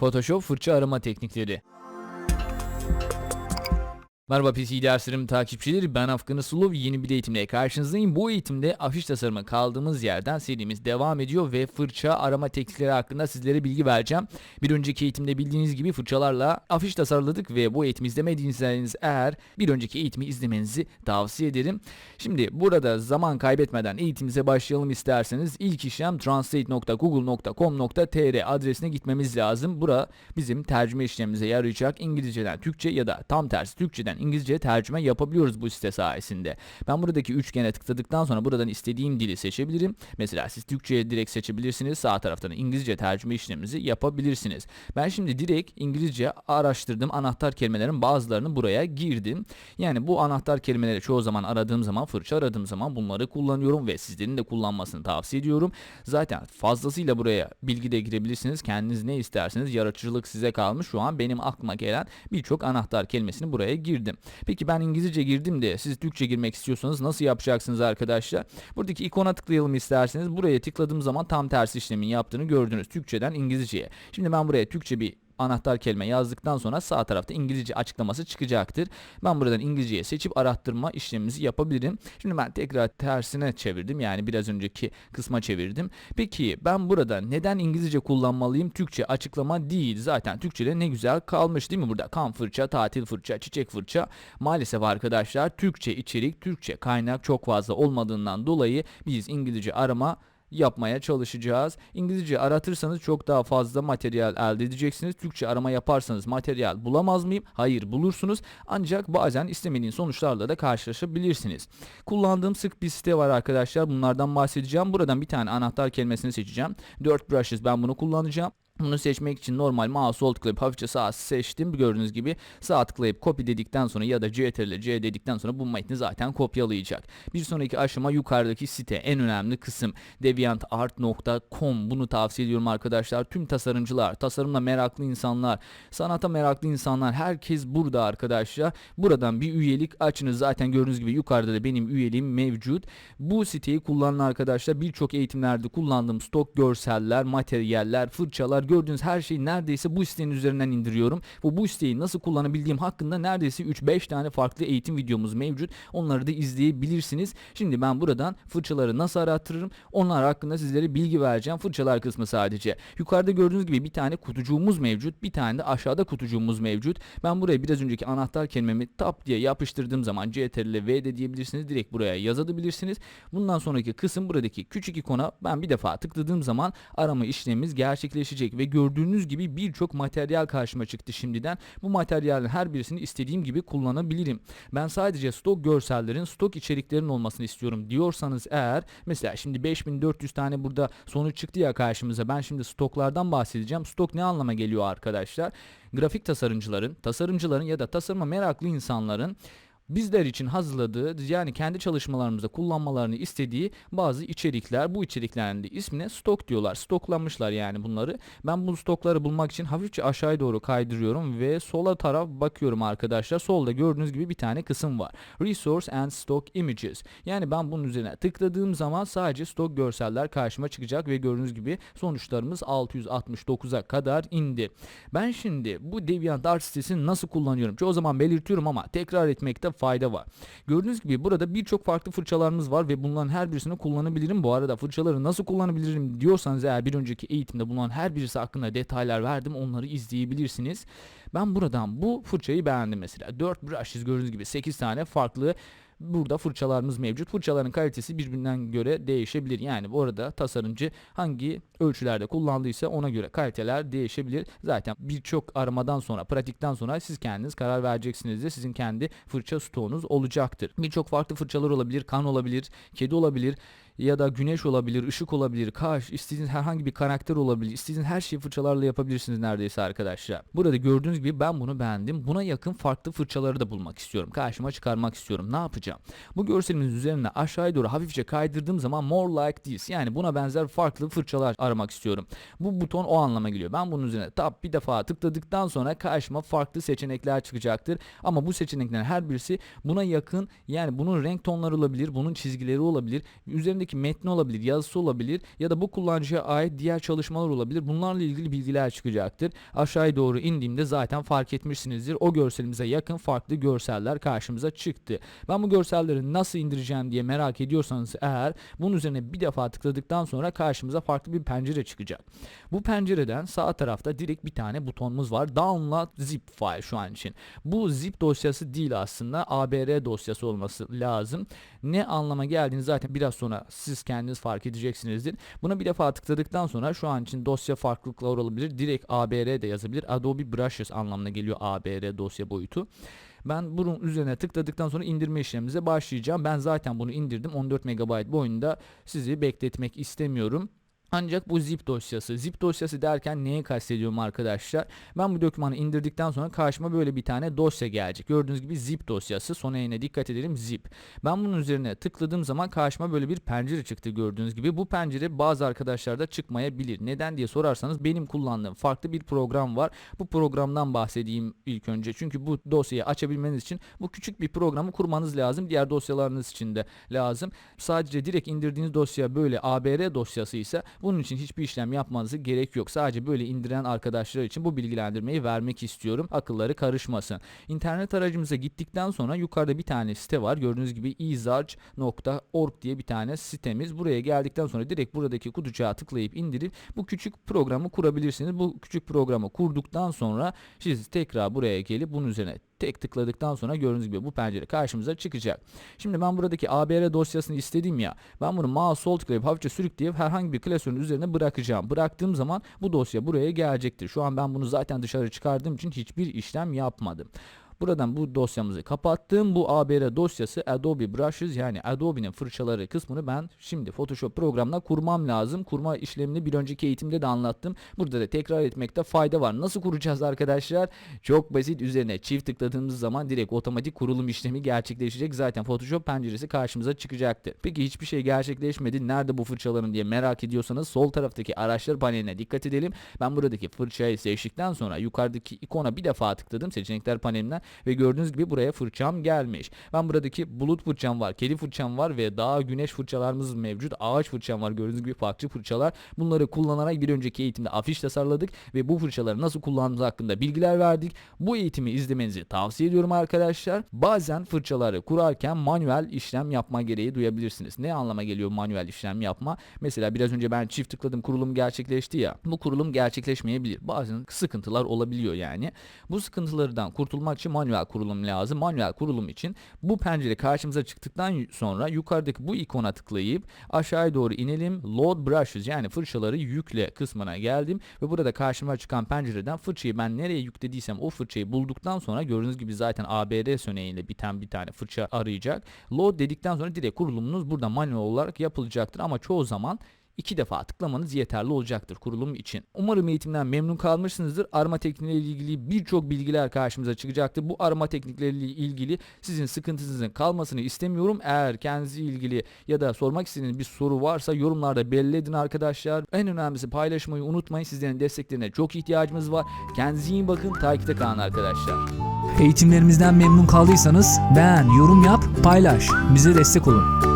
Photoshop fırça arama teknikleri. Merhaba PC derslerim takipçileri ben Afganı Sulu yeni bir eğitimle karşınızdayım. Bu eğitimde afiş tasarımı kaldığımız yerden serimiz devam ediyor ve fırça arama teknikleri hakkında sizlere bilgi vereceğim. Bir önceki eğitimde bildiğiniz gibi fırçalarla afiş tasarladık ve bu eğitimi izlemediyseniz eğer bir önceki eğitimi izlemenizi tavsiye ederim. Şimdi burada zaman kaybetmeden eğitimimize başlayalım isterseniz ilk işlem translate.google.com.tr adresine gitmemiz lazım. Bura bizim tercüme işlemimize yarayacak İngilizceden Türkçe ya da tam tersi Türkçeden İngilizce tercüme yapabiliyoruz bu site sayesinde. Ben buradaki üçgene tıkladıktan sonra buradan istediğim dili seçebilirim. Mesela siz Türkçe'ye direkt seçebilirsiniz. Sağ taraftan İngilizce tercüme işlemimizi yapabilirsiniz. Ben şimdi direkt İngilizce araştırdım. Anahtar kelimelerin bazılarını buraya girdim. Yani bu anahtar kelimeleri çoğu zaman aradığım zaman fırça aradığım zaman bunları kullanıyorum ve sizlerin de kullanmasını tavsiye ediyorum. Zaten fazlasıyla buraya bilgi de girebilirsiniz. Kendiniz ne isterseniz yaratıcılık size kalmış. Şu an benim aklıma gelen birçok anahtar kelimesini buraya girdim. Peki ben İngilizce girdim de siz Türkçe girmek istiyorsanız nasıl yapacaksınız arkadaşlar? Buradaki ikona tıklayalım isterseniz. Buraya tıkladığım zaman tam tersi işlemin yaptığını gördünüz. Türkçeden İngilizceye. Şimdi ben buraya Türkçe bir anahtar kelime yazdıktan sonra sağ tarafta İngilizce açıklaması çıkacaktır. Ben buradan İngilizceyi seçip arattırma işlemimizi yapabilirim. Şimdi ben tekrar tersine çevirdim. Yani biraz önceki kısma çevirdim. Peki ben burada neden İngilizce kullanmalıyım? Türkçe açıklama değil. Zaten Türkçe'de ne güzel kalmış değil mi burada? Kan fırça, tatil fırça, çiçek fırça. Maalesef arkadaşlar Türkçe içerik, Türkçe kaynak çok fazla olmadığından dolayı biz İngilizce arama yapmaya çalışacağız. İngilizce aratırsanız çok daha fazla materyal elde edeceksiniz. Türkçe arama yaparsanız materyal bulamaz mıyım? Hayır bulursunuz. Ancak bazen istemediğin sonuçlarla da karşılaşabilirsiniz. Kullandığım sık bir site var arkadaşlar. Bunlardan bahsedeceğim. Buradan bir tane anahtar kelimesini seçeceğim. 4 brushes ben bunu kullanacağım. Bunu seçmek için normal mouse sol tıklayıp hafifçe sağ seçtim. Gördüğünüz gibi sağ tıklayıp copy dedikten sonra ya da CTRL C dedikten sonra bu metni zaten kopyalayacak. Bir sonraki aşama yukarıdaki site en önemli kısım deviantart.com bunu tavsiye ediyorum arkadaşlar. Tüm tasarımcılar, tasarımla meraklı insanlar, sanata meraklı insanlar herkes burada arkadaşlar. Buradan bir üyelik açınız. Zaten gördüğünüz gibi yukarıda da benim üyeliğim mevcut. Bu siteyi kullanan arkadaşlar birçok eğitimlerde kullandığım stok görseller, materyaller, fırçalar gördüğünüz her şeyi neredeyse bu sitenin üzerinden indiriyorum. Bu bu siteyi nasıl kullanabildiğim hakkında neredeyse 3-5 tane farklı eğitim videomuz mevcut. Onları da izleyebilirsiniz. Şimdi ben buradan fırçaları nasıl arattırırım? Onlar hakkında sizlere bilgi vereceğim. Fırçalar kısmı sadece. Yukarıda gördüğünüz gibi bir tane kutucuğumuz mevcut. Bir tane de aşağıda kutucuğumuz mevcut. Ben buraya biraz önceki anahtar kelimemi tap diye yapıştırdığım zaman CTRL V de diyebilirsiniz. Direkt buraya yazabilirsiniz. Bundan sonraki kısım buradaki küçük ikona ben bir defa tıkladığım zaman arama işlemimiz gerçekleşecek ve gördüğünüz gibi birçok materyal karşıma çıktı şimdiden. Bu materyalin her birisini istediğim gibi kullanabilirim. Ben sadece stok görsellerin, stok içeriklerin olmasını istiyorum diyorsanız eğer mesela şimdi 5400 tane burada sonuç çıktı ya karşımıza. Ben şimdi stoklardan bahsedeceğim. Stok ne anlama geliyor arkadaşlar? Grafik tasarımcıların, tasarımcıların ya da tasarıma meraklı insanların bizler için hazırladığı yani kendi çalışmalarımızda kullanmalarını istediği bazı içerikler. Bu içeriklerin de ismine stok diyorlar. Stoklanmışlar yani bunları. Ben bu stokları bulmak için hafifçe aşağıya doğru kaydırıyorum ve sola taraf bakıyorum arkadaşlar. Solda gördüğünüz gibi bir tane kısım var. Resource and Stock Images. Yani ben bunun üzerine tıkladığım zaman sadece stok görseller karşıma çıkacak ve gördüğünüz gibi sonuçlarımız 669'a kadar indi. Ben şimdi bu DeviantArt sitesini nasıl kullanıyorum? Çoğu zaman belirtiyorum ama tekrar etmekte fayda var. Gördüğünüz gibi burada birçok farklı fırçalarımız var ve bunların her birisini kullanabilirim. Bu arada fırçaları nasıl kullanabilirim diyorsanız eğer bir önceki eğitimde bulunan her birisi hakkında detaylar verdim. Onları izleyebilirsiniz. Ben buradan bu fırçayı beğendim mesela. 4 brushes gördüğünüz gibi 8 tane farklı burada fırçalarımız mevcut. Fırçaların kalitesi birbirinden göre değişebilir. Yani bu arada tasarımcı hangi ölçülerde kullandıysa ona göre kaliteler değişebilir. Zaten birçok aramadan sonra, pratikten sonra siz kendiniz karar vereceksiniz de sizin kendi fırça stoğunuz olacaktır. Birçok farklı fırçalar olabilir, kan olabilir, kedi olabilir ya da güneş olabilir, ışık olabilir, kaş, istediğiniz herhangi bir karakter olabilir. İstediğiniz her şeyi fırçalarla yapabilirsiniz neredeyse arkadaşlar. Burada gördüğünüz gibi ben bunu beğendim. Buna yakın farklı fırçaları da bulmak istiyorum. Karşıma çıkarmak istiyorum. Ne yapacağım? Bu görselimin üzerine aşağıya doğru hafifçe kaydırdığım zaman more like this yani buna benzer farklı fırçalar aramak istiyorum. Bu buton o anlama geliyor. Ben bunun üzerine tap bir defa tıkladıktan sonra karşıma farklı seçenekler çıkacaktır. Ama bu seçeneklerin her birisi buna yakın yani bunun renk tonları olabilir, bunun çizgileri olabilir. Üzerindeki ki metni olabilir, yazısı olabilir ya da bu kullanıcıya ait diğer çalışmalar olabilir. Bunlarla ilgili bilgiler çıkacaktır. Aşağıya doğru indiğimde zaten fark etmişsinizdir. O görselimize yakın farklı görseller karşımıza çıktı. Ben bu görselleri nasıl indireceğim diye merak ediyorsanız eğer bunun üzerine bir defa tıkladıktan sonra karşımıza farklı bir pencere çıkacak. Bu pencereden sağ tarafta direkt bir tane butonumuz var. Download zip file şu an için. Bu zip dosyası değil aslında ABR dosyası olması lazım. Ne anlama geldiğini zaten biraz sonra siz kendiniz fark edeceksinizdir. Buna bir defa tıkladıktan sonra şu an için dosya farklılıklar olabilir. Direkt ABR de yazabilir. Adobe Brushes anlamına geliyor ABR dosya boyutu. Ben bunun üzerine tıkladıktan sonra indirme işlemimize başlayacağım. Ben zaten bunu indirdim. 14 MB boyunda sizi bekletmek istemiyorum. Ancak bu zip dosyası, zip dosyası derken neye kastediyorum arkadaşlar? Ben bu dokümanı indirdikten sonra karşıma böyle bir tane dosya gelecek. Gördüğünüz gibi zip dosyası. Son eline dikkat edelim zip. Ben bunun üzerine tıkladığım zaman karşıma böyle bir pencere çıktı gördüğünüz gibi. Bu pencere bazı arkadaşlarda çıkmayabilir. Neden diye sorarsanız benim kullandığım farklı bir program var. Bu programdan bahsedeyim ilk önce. Çünkü bu dosyayı açabilmeniz için bu küçük bir programı kurmanız lazım. Diğer dosyalarınız için de lazım. Sadece direkt indirdiğiniz dosya böyle ABR dosyası ise bunun için hiçbir işlem yapmanızı gerek yok. Sadece böyle indiren arkadaşlar için bu bilgilendirmeyi vermek istiyorum. Akılları karışmasın. İnternet aracımıza gittikten sonra yukarıda bir tane site var. Gördüğünüz gibi izarch.org diye bir tane sitemiz. Buraya geldikten sonra direkt buradaki kutucuğa tıklayıp indirip bu küçük programı kurabilirsiniz. Bu küçük programı kurduktan sonra siz tekrar buraya gelip bunun üzerine tek tıkladıktan sonra gördüğünüz gibi bu pencere karşımıza çıkacak. Şimdi ben buradaki ABR dosyasını istedim ya. Ben bunu mouse sol tıklayıp hafifçe sürükleyip herhangi bir klasörün üzerine bırakacağım. Bıraktığım zaman bu dosya buraya gelecektir. Şu an ben bunu zaten dışarı çıkardığım için hiçbir işlem yapmadım. Buradan bu dosyamızı kapattım. Bu ABR dosyası Adobe Brushes yani Adobe'nin fırçaları kısmını ben şimdi Photoshop programına kurmam lazım. Kurma işlemini bir önceki eğitimde de anlattım. Burada da tekrar etmekte fayda var. Nasıl kuracağız arkadaşlar? Çok basit. Üzerine çift tıkladığımız zaman direkt otomatik kurulum işlemi gerçekleşecek. Zaten Photoshop penceresi karşımıza çıkacaktır. Peki hiçbir şey gerçekleşmedi. Nerede bu fırçaların diye merak ediyorsanız sol taraftaki araçlar paneline dikkat edelim. Ben buradaki fırçayı seçtikten sonra yukarıdaki ikona bir defa tıkladım seçenekler panelinden ve gördüğünüz gibi buraya fırçam gelmiş. Ben buradaki bulut fırçam var, kedi fırçam var ve dağ güneş fırçalarımız mevcut. Ağaç fırçam var. Gördüğünüz gibi farklı fırçalar. Bunları kullanarak bir önceki eğitimde afiş tasarladık ve bu fırçaları nasıl kullandığımız hakkında bilgiler verdik. Bu eğitimi izlemenizi tavsiye ediyorum arkadaşlar. Bazen fırçaları kurarken manuel işlem yapma gereği duyabilirsiniz. Ne anlama geliyor manuel işlem yapma? Mesela biraz önce ben çift tıkladım kurulum gerçekleşti ya. Bu kurulum gerçekleşmeyebilir. Bazen sıkıntılar olabiliyor yani. Bu sıkıntılardan kurtulmak için manuel kurulum lazım. Manuel kurulum için bu pencere karşımıza çıktıktan sonra yukarıdaki bu ikona tıklayıp aşağıya doğru inelim. Load brushes yani fırçaları yükle kısmına geldim ve burada karşıma çıkan pencereden fırçayı ben nereye yüklediysem o fırçayı bulduktan sonra gördüğünüz gibi zaten ABR söneğiyle biten bir tane fırça arayacak. Load dedikten sonra direkt kurulumunuz burada manuel olarak yapılacaktır ama çoğu zaman iki defa tıklamanız yeterli olacaktır kurulum için. Umarım eğitimden memnun kalmışsınızdır. Arama teknikleriyle ilgili birçok bilgiler karşımıza çıkacaktır. Bu arama teknikleriyle ilgili sizin sıkıntınızın kalmasını istemiyorum. Eğer kendinizi ilgili ya da sormak istediğiniz bir soru varsa yorumlarda belli edin arkadaşlar. En önemlisi paylaşmayı unutmayın. Sizlerin desteklerine çok ihtiyacımız var. Kendinize iyi bakın. Takipte kalın arkadaşlar. Eğitimlerimizden memnun kaldıysanız beğen, yorum yap, paylaş. Bize destek olun.